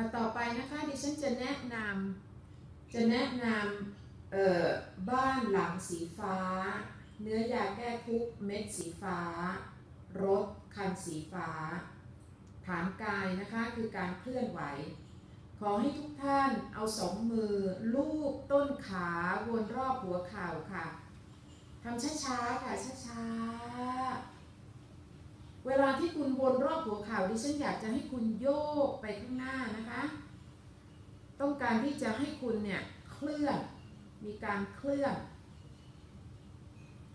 อะต่อไปนะคะดิฉันจะแนะนำจะแนะนำบ้านหลังสีฟ้า เนื้อยาแก้ทุกเม็ดสีฟ้า รถคันสีฟ้า ฐานกายนะคะคือการเคลื่อนไหว ขอให้ทุกท่านเอาสองมือ ลูบต้นขาวนรอบหัวเข่าค่ะทำช้าๆค่ะช้าๆ เวลาที่คุณวนรอบหัวเข่าดิฉันอยากจะให้คุณโยกไปข้างหน้านะคะ ต้องการที่จะให้คุณเนี่ยเคลื่อนมีการเคลื่อน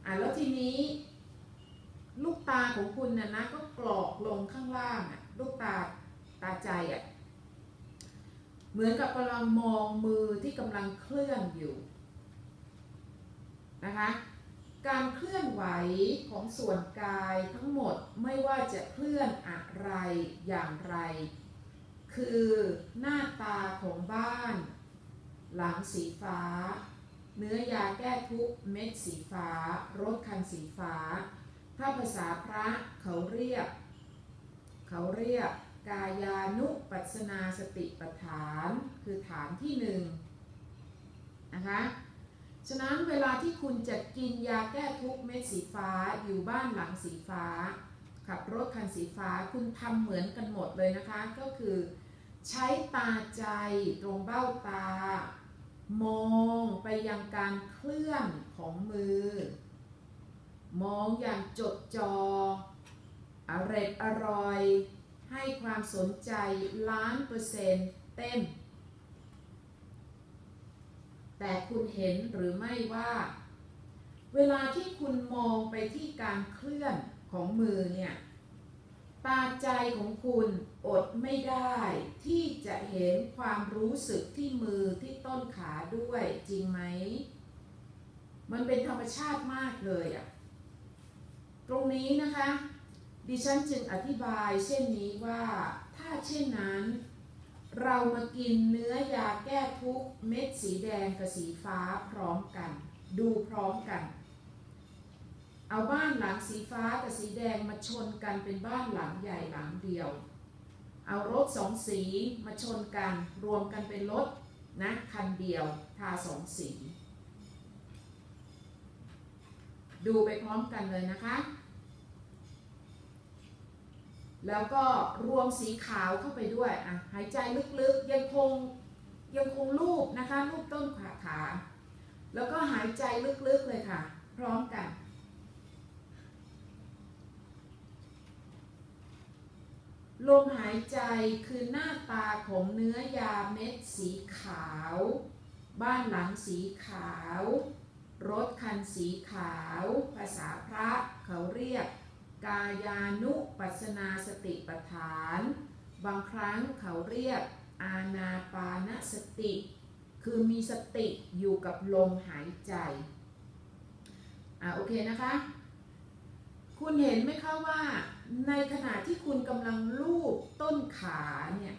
อะแล้วทีนี้ลูกตาของคุณน่ะนะก็กรอกลงข้างล่างอะลูกตาตาใจอะเหมือนกับกำลังมองมือที่กำลังเคลื่อนอยู่นะคะ การเคลื่อนไหวของส่วนกายทั้งหมดไม่ว่าจะเคลื่อนอะไรอย่างไร คือหน้าตาของบ้าน หลังสีฟ้า เนื้อยาแก้ทุกเม็ดสีฟ้า รถคันสีฟ้า ถ้าภาษาพระเขาเรียก เขาเรียกกายานุปัสนาสติปฐาน คือฐานที่หนึ่งนะคะ ฉะนั้นเวลาที่คุณจะกินยาแก้ทุกข์เม็ดสีฟ้าอยู่บ้านหลังสีฟ้า ขับรถคันสีฟ้าคุณทำเหมือนกันหมดเลยนะคะ ก็คือ ใช้ตาใจตรงเบ้าตา มองไปยังการเคลื่อนของมือ มองอย่างจดจออร่อยอร่อย ให้ความสนใจล้านเปอร์เซ็นต์เต็ม แต่คุณเห็นหรือไม่ว่า เวลาที่คุณมองไปที่การเคลื่อนของมือเนี่ย ตาใจของคุณอดไม่ได้ที่จะเห็นความรู้สึกที่มือที่ต้นขาด้วยจริงไหม มันเป็นธรรมชาติมากเลยอะตรงนี้นะคะ ดิฉันจึงอธิบายเช่นนี้ว่าถ้าเช่นนั้น เรามากินเนื้อยาแก้ทุกเม็ดสีแดงกับสีฟ้าพร้อมกัน ดูพร้อมกัน เอาบ้านหลังสีฟ้ากับสีแดงมาชนกันเป็นบ้านหลังใหญ่หลังเดียว เอารถสองสีมาชนกัน รวมกันเป็นรถนะคันเดียวทาสองสี ดูไปพร้อมกันเลยนะคะ แล้วก็รวมสีขาวเข้าไปด้วยอะหายใจลึกๆ ยังคงยังคงลูบนะคะลูบต้นขาขา แล้วก็หายใจลึกๆเลยค่ะ พร้อมกัน ลมหายใจคือหน้าตาของเนื้อยาเม็ดสีขาว บ้านหลังสีขาว รถคันสีขาว ภาษาพระเขาเรียก กายานุปัสนาสติปัฏฐาน บางครั้งเขาเรียกอาณาปานสติ คือมีสติอยู่กับลมหายใจ อ่าโอเคนะคะ คุณเห็นไหมคะว่า ในขณะที่คุณกำลังลูบต้นขาเนี่ย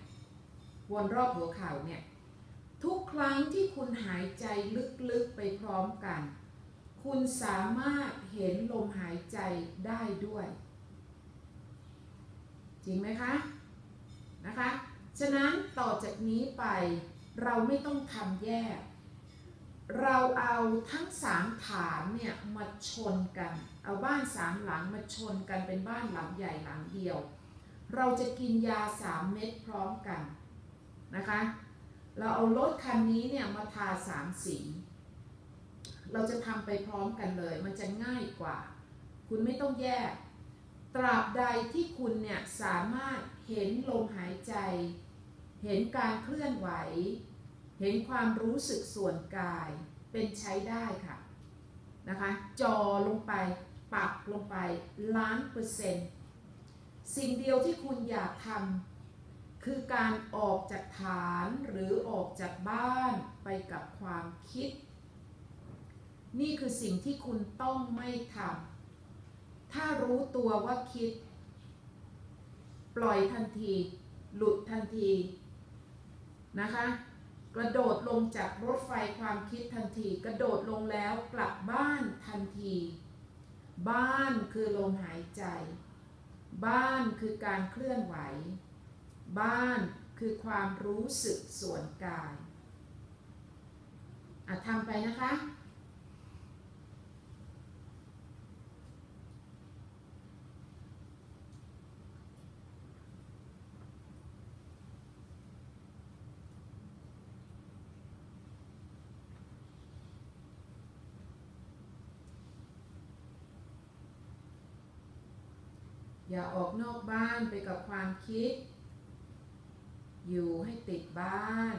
วนรอบหัวเข่าเนี่ยทุกครั้งที่คุณหายใจลึกๆไปพร้อมกัน คุณสามารถเห็นลมหายใจได้ด้วย จริงไหมคะ นะคะ ฉะนั้นต่อจากนี้ไปเราไม่ต้องทำแยก เราเอาทั้งสามฐานเนี่ยมาชนกัน เอาบ้านสามหลังมาชนกันเป็นบ้านหลังใหญ่หลังเดียว เราจะกินยาสามเม็ดพร้อมกันนะคะ เราเอารถคันนี้เนี่ยมาทาสามสี เราจะทำไปพร้อมกันเลย มันจะง่ายกว่า คุณไม่ต้องแยก ตราบใดที่คุณเนี่ยสามารถเห็นลมหายใจ เห็นการเคลื่อนไหว เห็นความรู้สึกส่วนกาย เป็นใช้ได้ค่ะนะคะจอลงไปปรับลงไปล้านเปอร์เซ็นต์สิ่งเดียวที่คุณอยากทำคือการออกจากฐานหรือออกจากบ้านไปกับความคิด นี่คือสิ่งที่คุณต้องไม่ทำถ้ารู้ตัวว่าคิด ปล่อยทันที หลุดทันทีนะคะ กระโดดลงจากรถไฟความคิดทันที กระโดดลงแล้วกลับบ้านทันที บ้านคือลมหายใจ บ้านคือการเคลื่อนไหว บ้านคือความรู้สึกส่วนกายอะทำไปนะคะ อย่าออกนอกบ้านไปกับความคิด อยู่ให้ติดบ้าน